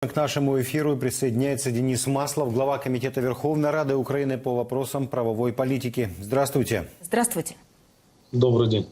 К нашему эфиру присоединяется Денис Маслов, глава Комитета Верховной Рады Украины по вопросам правовой политики. Здравствуйте. Здравствуйте. Добрый день.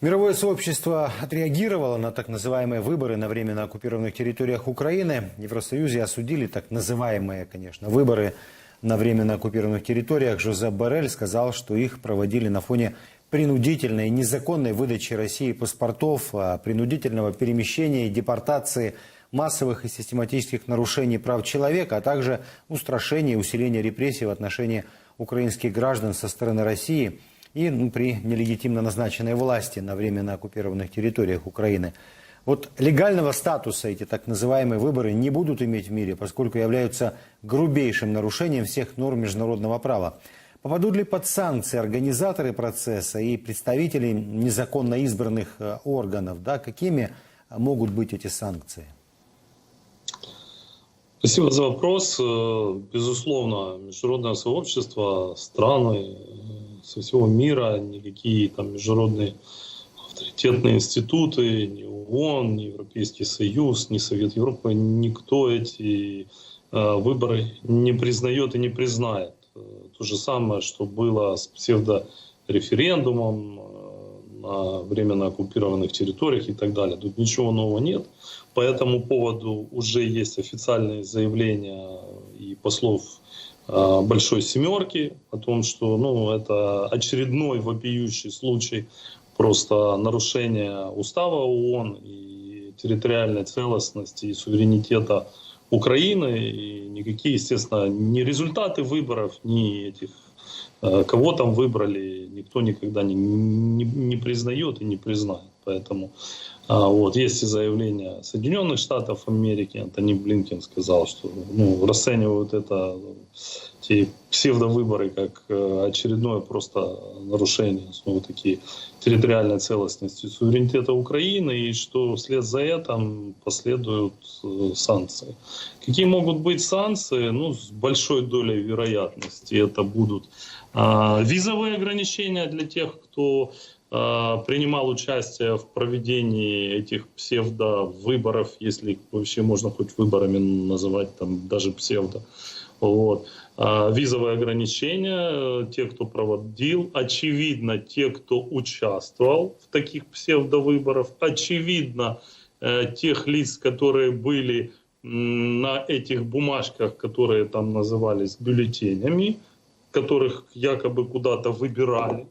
Мировое сообщество отреагировало на так называемые выборы на временно оккупированных территориях Украины. В Евросоюзе осудили так называемые, конечно, выборы на временно оккупированных территориях. Жозеп Барель сказал, что их проводили на фоне принудительной незаконной выдачи России паспортов, а, принудительного перемещения и депортации – массовых и систематических нарушений прав человека, а также устрашения и усиления репрессий в отношении украинских граждан со стороны России и ну, при нелегитимно назначенной власти на временно оккупированных территориях Украины. Вот легального статуса эти так называемые выборы не будут иметь в мире, поскольку являются грубейшим нарушением всех норм международного права. Попадут ли под санкции организаторы процесса и представители незаконно избранных э, органов? Да, какими могут быть эти санкции? Спасибо за вопрос. Э, безусловно, международное сообщество, страны э, со всего мира, никакие там международные авторитетные институты, ни ООН, ни Европейский Союз, ни Совет Европы, никто эти э, выборы не признает и не признает. То же самое, что было с псевдореферендумом на временно оккупированных территориях и так далее. Тут ничего нового нет. По этому поводу уже есть официальные заявления и послов а, Большой Семерки о том, что ну, это очередной вопиющий случай просто нарушения устава ООН и территориальной целостности и суверенитета Украины. И никакие, естественно, ни результаты выборов, ни этих кого там выбрали, никто никогда не, не, не признает и не признает. Поэтому а, вот, есть и заявление Соединенных Штатов Америки, Антони Блинкен сказал, что ну, расценивают это те псевдовыборы как э, очередное просто нарушение ну, такие территориальной целостности суверенитета Украины, и что вслед за этим последуют э, санкции. Какие могут быть санкции? Ну, с большой долей вероятности это будут а, визовые ограничения для тех, кто принимал участие в проведении этих псевдовыборов, если вообще можно хоть выборами называть, там даже псевдо. Вот. Э, визовые ограничения, э, те, кто проводил, очевидно, те, кто участвовал в таких псевдовыборах, очевидно, тех лиц, которые были на этих бумажках, которые там назывались бюллетенями, которых якобы куда-то выбирали.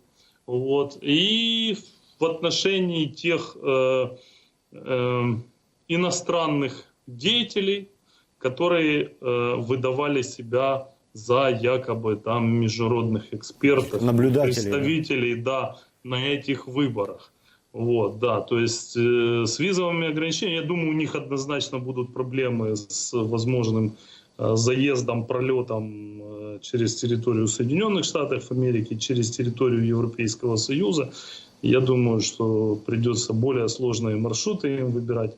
Вот. И в отношении тех э, э, иностранных деятелей, которые э, выдавали себя за якобы там международных экспертов, представителей, да. на этих выборах. Вот, да, то есть э, с визовыми ограничениями, я думаю, у них однозначно будут проблемы с возможным э, заездом, пролетом через территорию Соединенных Штатов Америки, через территорию Европейского Союза. Я думаю, что придется более сложные маршруты им выбирать.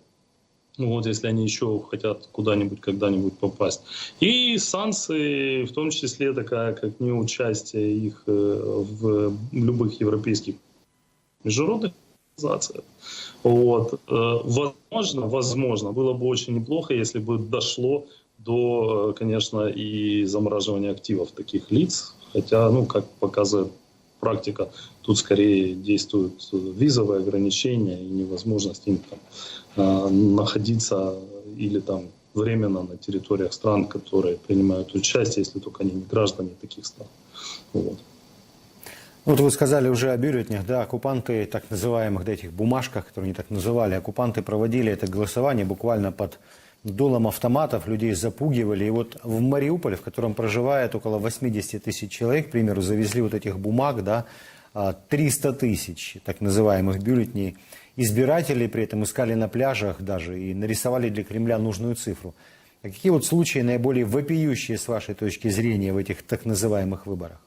Ну, вот если они еще хотят куда-нибудь, когда-нибудь попасть. И санкции, в том числе такая, как не участие их в любых европейских международных организациях. Вот. Возможно, возможно, было бы очень неплохо, если бы дошло до, э, конечно, и замораживания активов таких лиц. Хотя, ну, как показывает практика, тут скорее действуют визовые ограничения и невозможность им там, э, находиться или там временно на территориях стран, которые принимают участие, если только они не граждане таких стран. Вот. Вот вы сказали уже о бюллетнях, да, оккупанты так называемых, да, этих бумажках, которые они так называли, оккупанты проводили это голосование буквально под дулом автоматов, людей запугивали. И вот в Мариуполе, в котором проживает около 80 тысяч человек, к примеру, завезли вот этих бумаг, да, 300 а, тысяч так называемых бюллетней. Избиратели при этом искали на пляжах даже и нарисовали для Кремля нужную цифру. А какие вот случаи наиболее вопиющие с вашей точки зрения в этих так называемых выборах?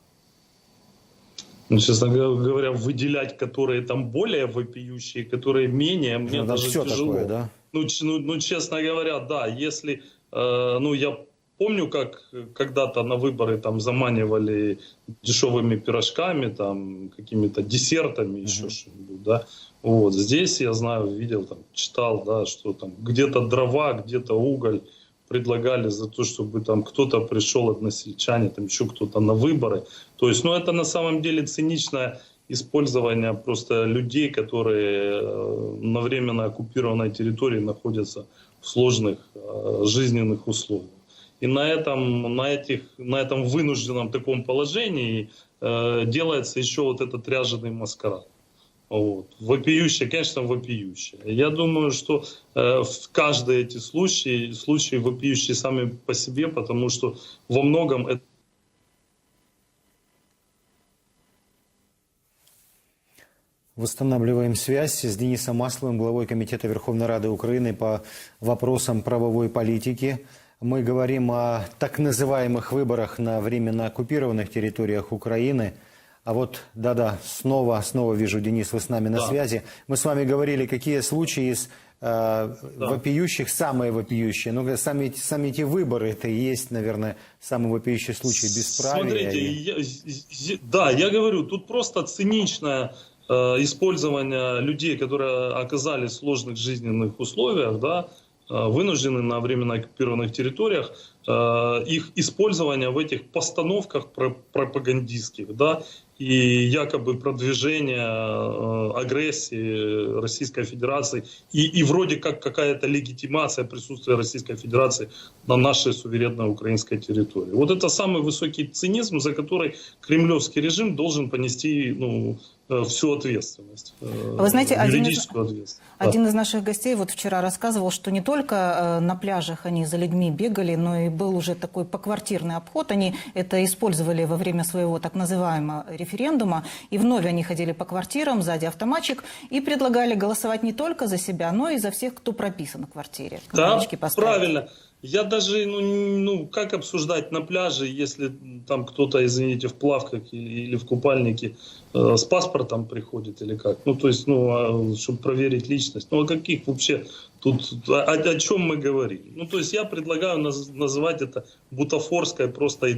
Ну, честно говоря, выделять, которые там более вопиющие, которые менее, мне ну, даже все тяжело. Такое, да? ну, ну, ну, честно говоря, да, если, э, ну, я помню, как когда-то на выборы там заманивали дешевыми пирожками, там какими-то десертами, еще что-нибудь, да. Вот здесь я знаю, видел, там, читал, да, что там где-то дрова, где-то уголь предлагали за то, чтобы там кто-то пришел односельчане, там еще кто-то на выборы. То есть, ну, это на самом деле циничное использование просто людей, которые э, на временно оккупированной территории находятся в сложных э, жизненных условиях. И на этом, на этих, на этом вынужденном таком положении э, делается еще вот этот ряженый маскарад. Вот. Вопиющее, конечно, вопиющее. Я думаю, что э, в каждые эти случаи, случаи вопиющие сами по себе, потому что во многом это Восстанавливаем связь с Денисом Масловым, главой Комитета Верховной Рады Украины по вопросам правовой политики. Мы говорим о так называемых выборах на временно оккупированных территориях Украины. А вот, да-да, снова, снова вижу, Денис, вы с нами на Да. связи. Мы с вами говорили, какие случаи из э, вопиющих, самые вопиющие. Ну, сами, эти- сами эти выборы, это и есть, наверное, самый вопиющий случай бесправия. Смотрите, и- я- да, я говорю, тут просто циничное э, использование людей, которые оказались в сложных жизненных условиях, да, э, вынуждены на временно оккупированных территориях, э, их использование в этих постановках про- пропагандистских, да, и якобы продвижение э, агрессии Российской Федерации и, и вроде как какая-то легитимация присутствия Российской Федерации на нашей суверенной украинской территории. Вот это самый высокий цинизм, за который кремлевский режим должен понести ну, э, всю ответственность. э, Вы знаете, один из- ответственность. Да. Один из наших гостей вот вчера рассказывал, что не только э, на пляжах они за людьми бегали, но и был уже такой поквартирный обход. Они это использовали во время своего так называемого референдума. И вновь они ходили по квартирам, сзади автоматчик, и предлагали голосовать не только за себя, но и за всех, кто прописан в квартире. Да, правильно. Я даже, ну, ну, как обсуждать на пляже, если там кто-то, извините, в плавках или, или в купальнике э, с паспортом приходит или как? Ну, то есть, ну, а, чтобы проверить личность. Ну, о каких вообще тут, о, о чем мы говорим? Ну, то есть, я предлагаю наз- называть это бутафорской просто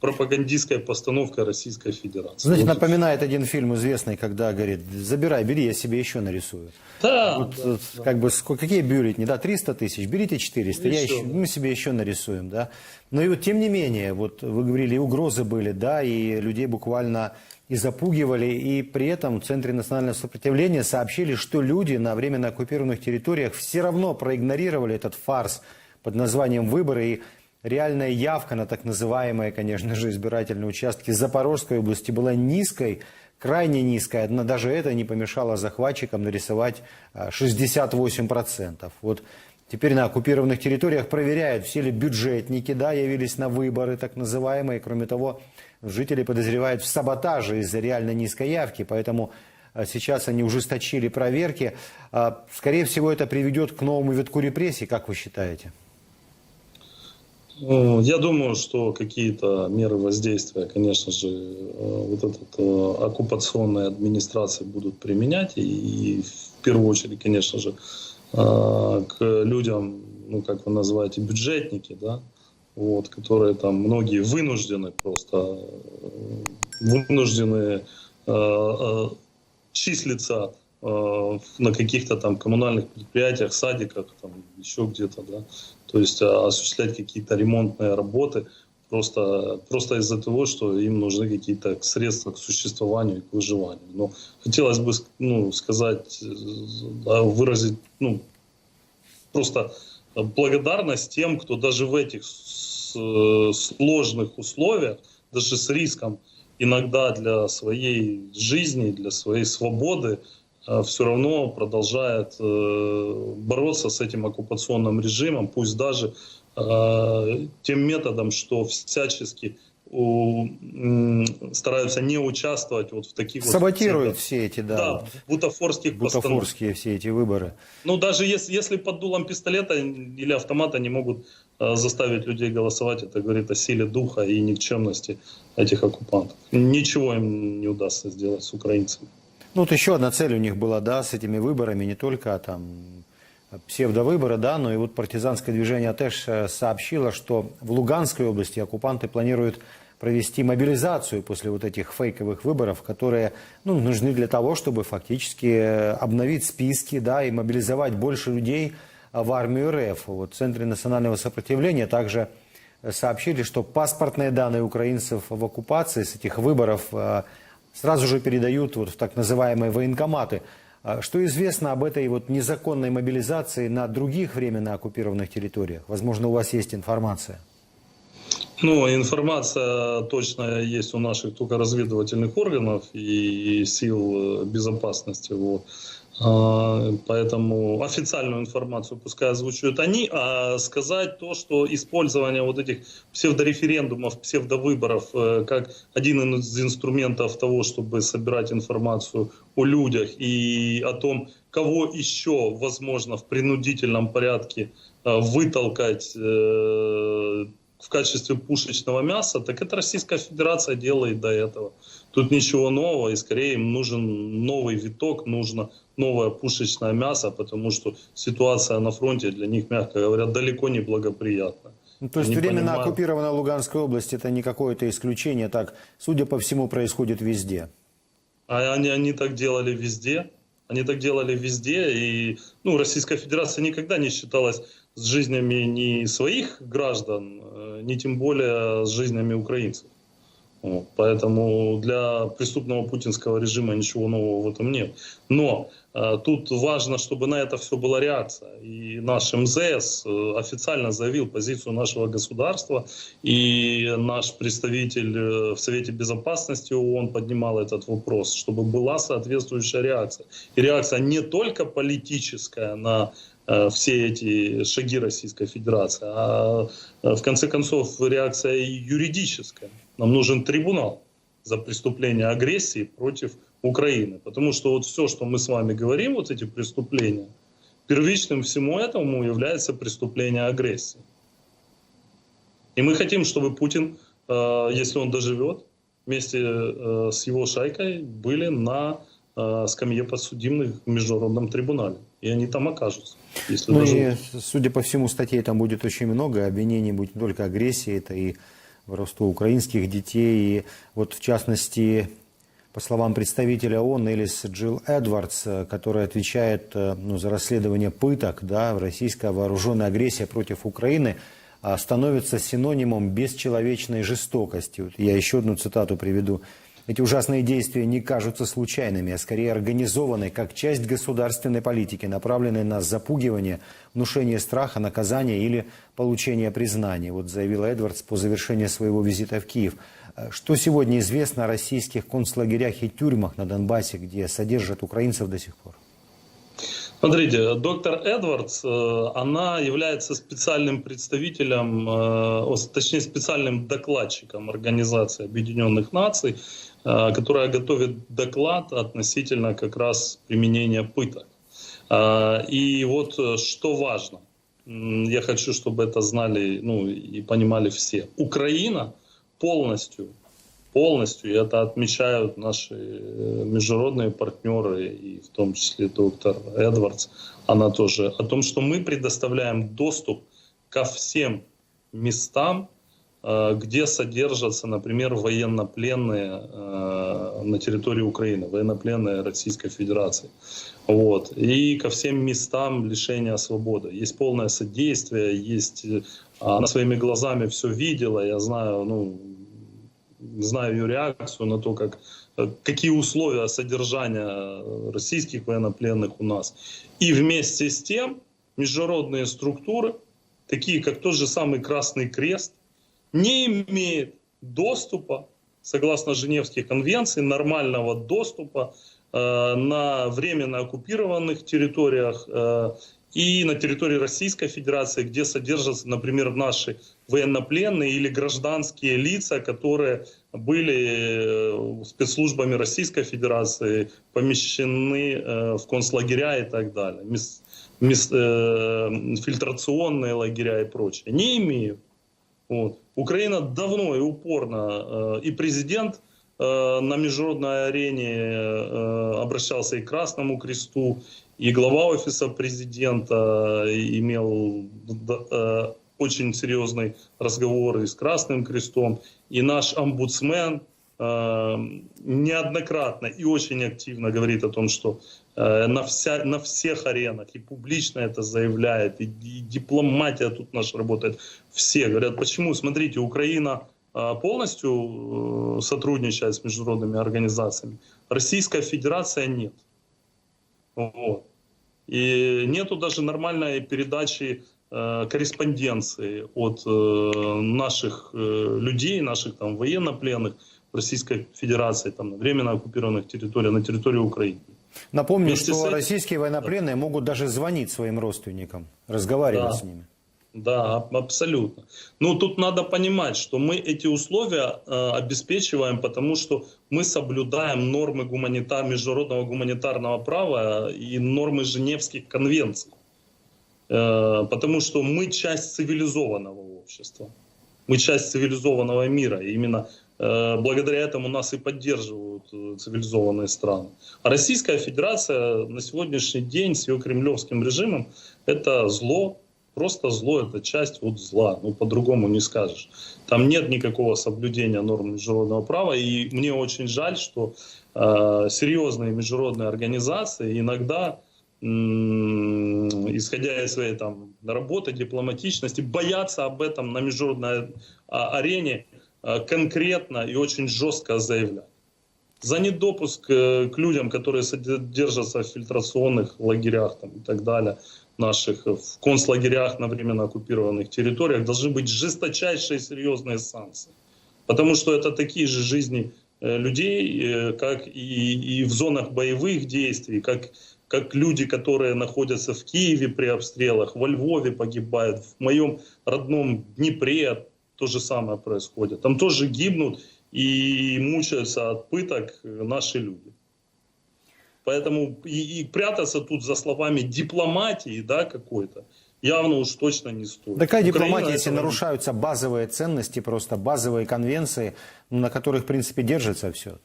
пропагандистской постановкой Российской Федерации. Знаете, Вот напоминает один фильм известный, когда говорит, забирай, бери, я себе еще нарисую. Да, Вот, да, вот Как бы, ско- какие бюллетени, да, 300 тысяч, берите 400, я Еще, еще, да. мы себе еще нарисуем, да. Но и вот тем не менее, вот вы говорили, и угрозы были, да, и людей буквально и запугивали, и при этом в Центре национального сопротивления сообщили, что люди на временно оккупированных территориях все равно проигнорировали этот фарс под названием «Выборы», и реальная явка на так называемые, конечно же, избирательные участки Запорожской области была низкой, крайне низкая. Одна даже это не помешало захватчикам нарисовать а, 68%. Вот теперь на оккупированных территориях проверяют, все ли бюджетники да, явились на выборы, так называемые. Кроме того, жители подозревают в саботаже из-за реально низкой явки, поэтому а, сейчас они ужесточили проверки. А, Скорее всего, это приведет к новому витку репрессий, как вы считаете? Ну, Я думаю, что какие-то меры воздействия, конечно же, э, вот эта э, оккупационная администрация будут применять. И в первую очередь, конечно же, э, к людям, ну, как вы называете, бюджетники, да, вот, которые там многие вынуждены просто, э, вынуждены э, э, числиться э, на каких-то там коммунальных предприятиях, садиках, там еще где-то, да, то есть а, осуществлять какие-то ремонтные работы просто, просто из-за того, что им нужны какие-то средства к существованию и к выживанию. Но хотелось бы ну, сказать, э, выразить ну, просто благодарность тем, кто даже в этих э, сложных условиях, даже с риском иногда для своей жизни, для своей свободы, все равно продолжает э, бороться с этим оккупационным режимом, пусть даже э, тем методом, что всячески стараются не участвовать вот в таких вот Саботируют всяких, все эти, да, да, вот бутафорских бутафорские все эти выборы. Ну, даже если, если под дулом пистолета или автомата не могут э, заставить людей голосовать, это говорит о силе духа и никчемности этих оккупантов. Ничего им не удастся сделать с украинцами. Ну, вот еще одна цель у них была, да, с этими выборами, не только там псевдовыборы, да, но и вот партизанское движение АТЭШ э, сообщило, что в Луганской области оккупанты планируют провести мобилизацию после вот этих фейковых выборов, которые ну, нужны для того, чтобы фактически э, обновить списки да, и мобилизовать больше людей э, в армию РФ. Вот в Центре национального сопротивления также сообщили, что паспортные данные украинцев в оккупации с этих выборов сразу же передают вот в так называемые военкоматы. А Что известно об этой вот незаконной мобилизации на других временно оккупированных территориях? Возможно, у вас есть информация. Ну, информация точно есть у наших только разведывательных органов и сил безопасности. Вот. А, Поэтому официальную информацию пускай озвучивают они, а сказать то, что использование вот этих псевдореферендумов, псевдовыборов э, как один из инструментов того, чтобы собирать информацию о людях и о том, кого еще возможно в принудительном порядке э, вытолкать э, в качестве пушечного мяса, так это Российская Федерация делает до этого. Тут ничего нового, и скорее им нужен новый виток, нужно новое пушечное мясо, потому что ситуация на фронте для них, мягко говоря, далеко не благоприятна. Ну, то есть Они временно понимают- оккупированная Луганская область это не какое-то исключение, так, судя по всему, происходит везде. А они, они так делали везде. Они так делали везде. И ну, Российская Федерация никогда не считалась с жизнями ни своих граждан, э, ни тем более с жизнями украинцев. Вот. Поэтому для преступного путинского режима ничего нового в этом нет. Но э, тут важно, чтобы на это все была реакция. И наш МЗС э, официально заявил позицию нашего государства, и наш представитель э, в Совете Безопасности ООН поднимал этот вопрос, чтобы была соответствующая реакция. И реакция не только политическая на э, все эти шаги Российской Федерации, а э, в конце концов реакция юридическая. Нам нужен трибунал за преступление агрессии против Украины. Потому что вот все, что мы с вами говорим, вот эти преступления, первичным всему этому является преступление агрессии. И мы хотим, чтобы Путин, э, если он доживет, вместе э, с его шайкой были на э, скамье подсудимых в Международном трибунале. И они там окажутся, если Ну доживут. и, судя по всему, статей там будет очень много. Обвинений будет не только агрессии, это и воровство украинских детей. И вот в частности, по словам представителя ООН Элис Джилл Эдвардс, э, которая отвечает э, ну, за расследование пыток, да, российская вооруженная агрессия против Украины а, становится синонимом бесчеловечной жестокости. Вот я еще одну цитату приведу. Эти ужасные действия не кажутся случайными, а скорее организованы как часть государственной политики, направленной на запугивание, внушение страха, наказание или получение признания. Вот заявил Эдвардс по завершении своего визита в Киев. Что сегодня известно о российских концлагерях и тюрьмах на Донбассе, где содержат украинцев до сих пор? Смотрите, доктор Эдвардс, э, она является специальным представителем, э, точнее специальным докладчиком Организации Объединенных Наций, которая готовит доклад относительно как раз применения пыток. Э, И вот э, что важно, я хочу, чтобы это знали ну, и понимали все. Украина полностью полностью, и это отмечают наши э, международные партнеры, и в том числе доктор Эдвардс, она тоже, о том, что мы предоставляем доступ ко всем местам, э, где содержатся, например, военнопленные э, на территории Украины, военнопленные Российской Федерации. Вот. И ко всем местам лишения свободы. Есть полное содействие, есть... э, Она своими глазами все видела, я знаю, ну, знаю ее реакцию на то, как, э, какие условия содержания э, российских военнопленных у нас. И вместе с тем международные структуры, такие как тот же самый Красный Крест, не имеют доступа, согласно Женевских конвенций, нормального доступа э, на временно оккупированных территориях э, и на территории Российской Федерации, где содержатся, например, наши военнопленные или гражданские лица, которые были э, спецслужбами Российской Федерации помещены э, в концлагеря и так далее, мес- мес- э, фильтрационные лагеря и прочее. Не имеют. Вот. Украина давно и упорно, э, и президент э, на международной арене э, обращался и к Красному Кресту, и глава офиса президента имел д- э, очень серьезный разговор и с Красным Крестом, и наш омбудсмен э, неоднократно и очень активно говорит о том, что э, на, вся, на всех аренах и публично это заявляет, и, и дипломатия тут наша работает. Все говорят, почему? Смотрите, Украина э, полностью э, сотрудничает с международными организациями. Российская Федерация нет. Вот. И нету даже нормальной передачи корреспонденции от наших людей, наших там военнопленных Российской Федерации, там, на временно оккупированных территориях, на территории Украины. Напомню, Вместе что этим- российские военнопленные могут даже звонить своим родственникам, разговаривать Да. с ними. Да, аб- абсолютно. Ну, тут надо понимать, что мы эти условия э, обеспечиваем, потому что мы соблюдаем нормы гуманитар, международного гуманитарного права и нормы Женевских конвенций. Э, потому что мы часть цивилизованного общества. Мы часть цивилизованного мира. И именно благодаря этому нас и поддерживают э, цивилизованные страны. А Российская Федерация на сегодняшний день с ее кремлевским режимом это зло, просто зло, это часть вот зла, ну по-другому не скажешь. Там нет никакого соблюдения норм международного права, и мне очень жаль, что э, серьезные международные организации иногда, исходя из своей там работы, дипломатичности, боятся об этом на международной а, арене э, конкретно и очень жестко заявлять. За недопуск э, к людям, которые содержатся в фильтрационных лагерях там, и так далее, наших э, в концлагерях на временно оккупированных территориях, должны быть жесточайшие серьезные санкции. Потому что это такие же жизни э, людей, э, как и, и в зонах боевых действий, как, как люди, которые находятся в Киеве при обстрелах, во Львове погибают, в моем родном Днепре то же самое происходит. Там тоже гибнут и мучаются от пыток наши люди. Поэтому и, и прятаться тут за словами дипломатии, да, какой-то, явно уж точно не стоит. Такая Украина дипломатия, если не- нарушаются базовые ценности, просто базовые конвенции, на которых, в принципе, держится все.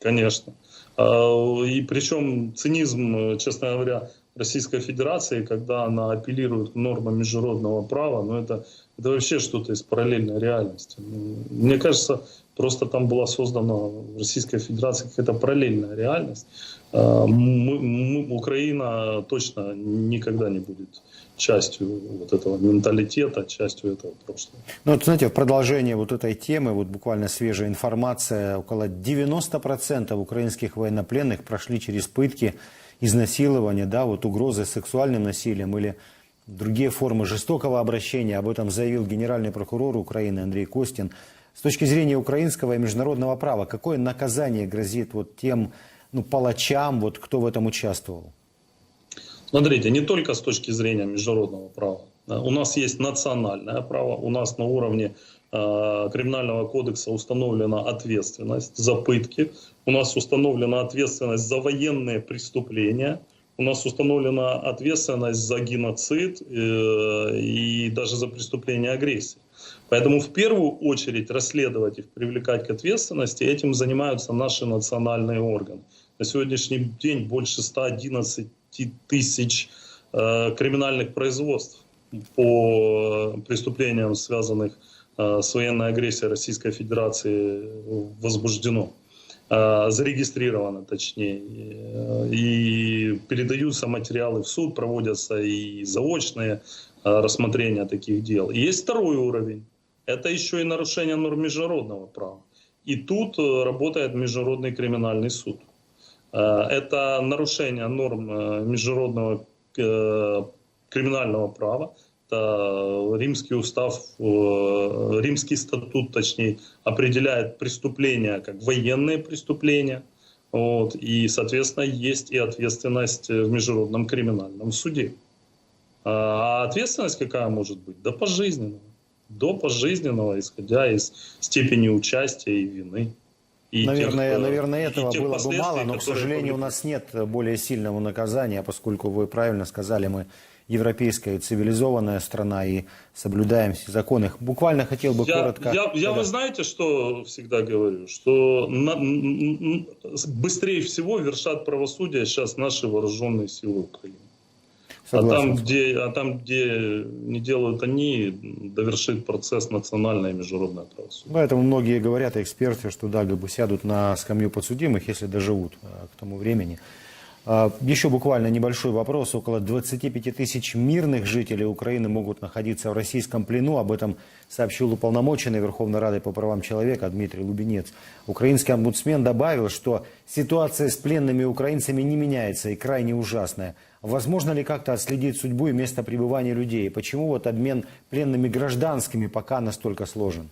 Конечно. А, И причем цинизм, честно говоря, Российской Федерации, когда она апеллирует к нормам международного права, ну это, это вообще что-то из параллельной реальности. Ну, Мне кажется, просто там была создана в Российской Федерации какая-то параллельная реальность. А, мы- мы- Украина точно никогда не будет частью вот этого менталитета, частью этого прошлого. Ну, вот, знаете, в продолжение вот этой темы, вот буквально свежая информация, около 90% украинских военнопленных прошли через пытки, изнасилования, да, вот угрозы сексуальным насилием или другие формы жестокого обращения. Об этом заявил генеральный прокурор Украины Андрей Костин. С точки зрения украинского и международного права, какое наказание грозит вот тем ну, палачам, вот, кто в этом участвовал? Смотрите, не только с точки зрения международного права. У нас есть национальное право, у нас на уровне э, Криминального кодекса установлена ответственность за пытки, у нас установлена ответственность за военные преступления, у нас установлена ответственность за геноцид э, и даже за преступление агрессии. Поэтому в первую очередь расследовать их, привлекать к ответственности, этим занимаются наши национальные органы. На сегодняшний день больше 111 тысяч э, криминальных производств по э, преступлениям, связанных э, с военной агрессией Российской Федерации, возбуждено, э, зарегистрировано точнее, э, и передаются материалы в суд, проводятся и заочные э, рассмотрения таких дел. И есть второй уровень. Это еще и нарушение норм международного права. И тут э, работает Международный криминальный суд. Э, Это нарушение норм э, международного криминального права. Это римский устав, римский статут, точнее, определяет преступления как военные преступления. Вот, и, соответственно, есть и ответственность в Международном криминальном суде. А ответственность какая может быть? Да пожизненного. До пожизненного, исходя из степени участия и вины. И наверное, тех, э, наверное, и этого тех было бы мало, но, к сожалению, у повлекут. нас нет более сильного наказания, поскольку вы правильно сказали, мы европейская цивилизованная страна и соблюдаем все законы. Буквально хотел бы Я, коротко... я, я вы знаете, что всегда говорю? Что на- быстрее всего вершат правосудие сейчас наши вооруженные силы Украины. А Согласен там, с вами. где, а там, где не делают они, довершит процесс национальное и международное правосудие. Поэтому многие говорят, эксперты, что да, бы сядут на скамью подсудимых, если доживут э, к тому времени. А, Еще буквально небольшой вопрос. Около 25 тысяч мирных жителей Украины могут находиться в российском плену. Об этом сообщил уполномоченный Верховной Рады по правам человека Дмитрий Лубенец. Украинский омбудсмен добавил, что ситуация с пленными украинцами не меняется и крайне ужасная. Возможно ли как-то отследить судьбу и место пребывания людей? Почему вот обмен пленными гражданскими пока настолько сложен?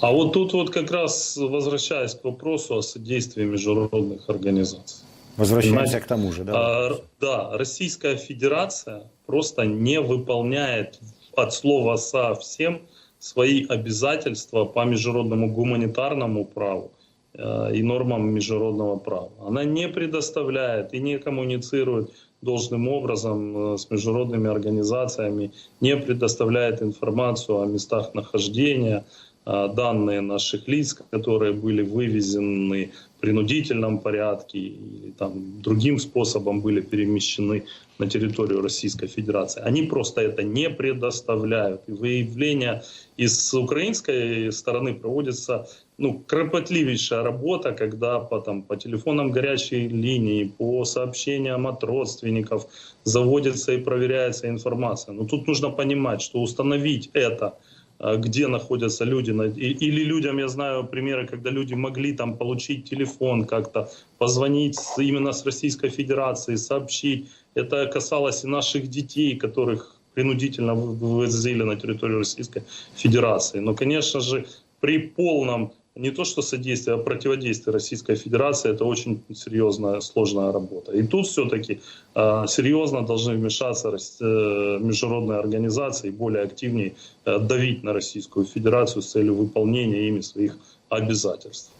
А вот тут вот как раз возвращаясь к вопросу о содействии международных организаций. Возвращаемся Понимаете? к тому же, да? А, да, Российская Федерация просто не выполняет от слова совсем свои обязательства по международному гуманитарному праву и нормам международного права. Она не предоставляет и не коммуницирует должным образом э, с международными организациями, не предоставляет информацию о местах нахождения, э, данные наших лиц, которые были вывезены в принудительном порядке или там, другим способом были перемещены на территорию Российской Федерации. Они просто это не предоставляют. И выявление из украинской стороны проводится ну, кропотливейшая работа, когда по, там, по телефонам горячей линии, по сообщениям от родственников заводится и проверяется информация. Но тут нужно понимать, что установить это где находятся люди. Или людям, я знаю примеры, когда люди могли там получить телефон как-то, позвонить именно с Российской Федерации, сообщить. Это касалось и наших детей, которых принудительно вы- вывозили на территорию Российской Федерации. Но, конечно же, при полном не то что содействие, а противодействие Российской Федерации, это очень серьезная, сложная работа. И тут все-таки э, серьезно должны вмешаться э, международные организации, и более активнее э, давить на Российскую Федерацию с целью выполнения ими своих обязательств.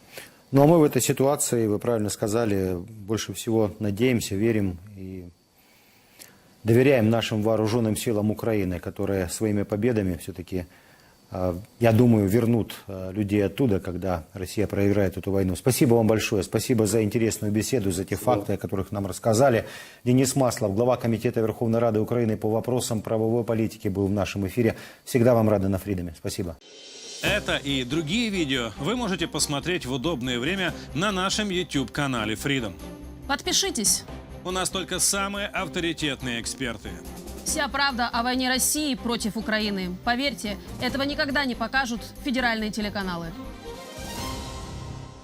Ну а мы в этой ситуации, вы правильно сказали, больше всего надеемся, верим и доверяем нашим вооруженным силам Украины, которые своими победами все-таки, я думаю, вернут э, людей оттуда, когда Россия проиграет эту войну. Спасибо вам большое, спасибо за интересную беседу, за те факты, о которых нам рассказали. Денис Маслов, глава Комитета Верховной Рады Украины по вопросам правовой политики, был в нашем эфире. Всегда вам рады на Фридоме. Спасибо. Это и другие видео вы можете посмотреть в удобное время на нашем YouTube-канале Freedom. Подпишитесь. У нас только самые авторитетные эксперты. Вся правда о войне России против Украины. Поверьте, этого никогда не покажут федеральные телеканалы.